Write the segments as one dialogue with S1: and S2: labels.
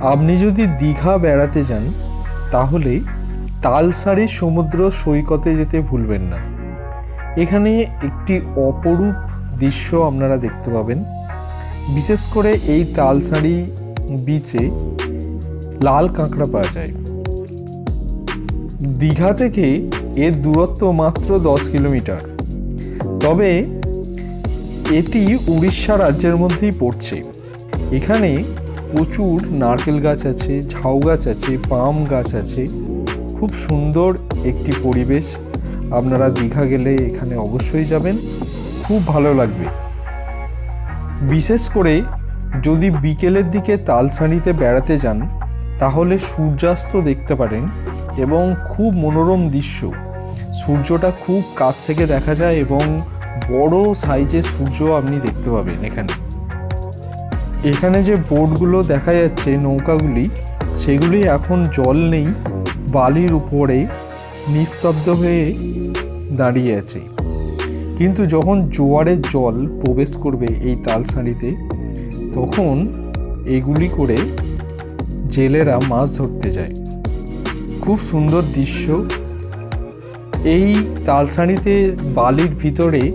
S1: আপনি যদি দীঘা বেড়াতে যান তাহলে তালসারি সমুদ্র সৈকতে যেতে ভুলবেন না। এখানে একটি অপরূপ দৃশ্য আপনারা দেখতে পাবেন। বিশেষ করে এই তালসারি বিচে লাল কাঁকড়া পাওয়া যায়। দীঘা থেকে এর দূরত্ব মাত্র দশ কিলোমিটার। তবে এটি উড়িষ্যা রাজ্যের মধ্যেই পড়ছে। এখানে প্রচুর নারকেল গাছ আছে, ঝাউ গাছ আছে, পাম গাছ আছে। খুব সুন্দর একটি পরিবেশ। আপনারা দীঘা গেলে এখানে অবশ্যই যাবেন। খুব ভালো লাগবে। বিশেষ করে যদি বিকেলের দিকে তালসানিতে বেড়াতে যান, তাহলে সূর্যাস্ত দেখতে পারেন এবং খুব মনোরম দৃশ্য। সূর্যটা খুব কাছ থেকে দেখা যায় এবং বড় সাইজের সূর্য আপনি দেখতে পাবেন এখানে। এখানে যে বোটগুলো দেখা যাচ্ছে, নৌকাগুলি, সেগুলি এখন জল নেই, বালির উপরে নিস্তব্ধ হয়ে দাঁড়িয়ে আছে। কিন্তু যখন জোয়ারের জল প্রবেশ করবে এই তালসাঁড়িতে, তখন এগুলি করে জেলেরা মাছ ধরতে যায়। খুব সুন্দর দৃশ্য। এই তালসাঁড়িতে বালির ভিতরে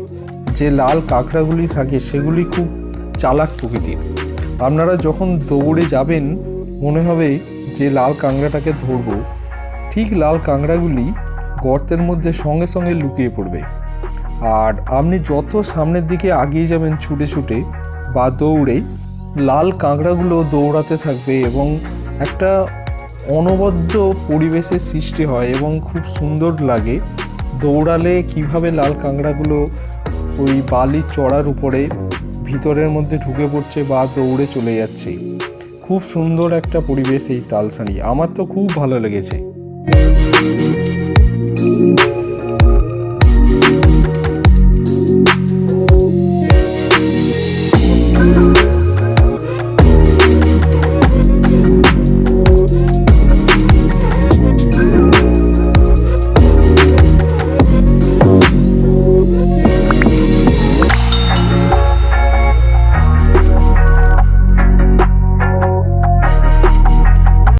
S1: যে লাল কাঁকড়াগুলি থাকে, সেগুলি খুব চালাক প্রকৃতির। আপনারা যখন দৌড়ে যাবেন, মনে হবে যে লাল কাঁকড়াটাকে ধরবো। ঠিক লাল কাঁকড়াগুলি গর্তের মধ্যে সঙ্গে সঙ্গে লুকিয়ে পড়বে। আর আপনি যত সামনের দিকে আগিয়ে যাবেন ছুটে ছুটে বা দৌড়ে, লাল কাঁকড়াগুলো দৌড়াতে থাকবে এবং একটা অনবদ্য পরিবেশের সৃষ্টি হয় এবং খুব সুন্দর লাগে দৌড়ালে কীভাবে লাল কাঁকড়াগুলো ওই বালির চড়ার উপরে ভিতরের মধ্যে ঢুকে পড়ছে বা দৌড়ে চলে যাচ্ছে। খুব সুন্দর একটা পরিবেশ এই তালসানি। আমার তো খুব ভালো লেগেছে।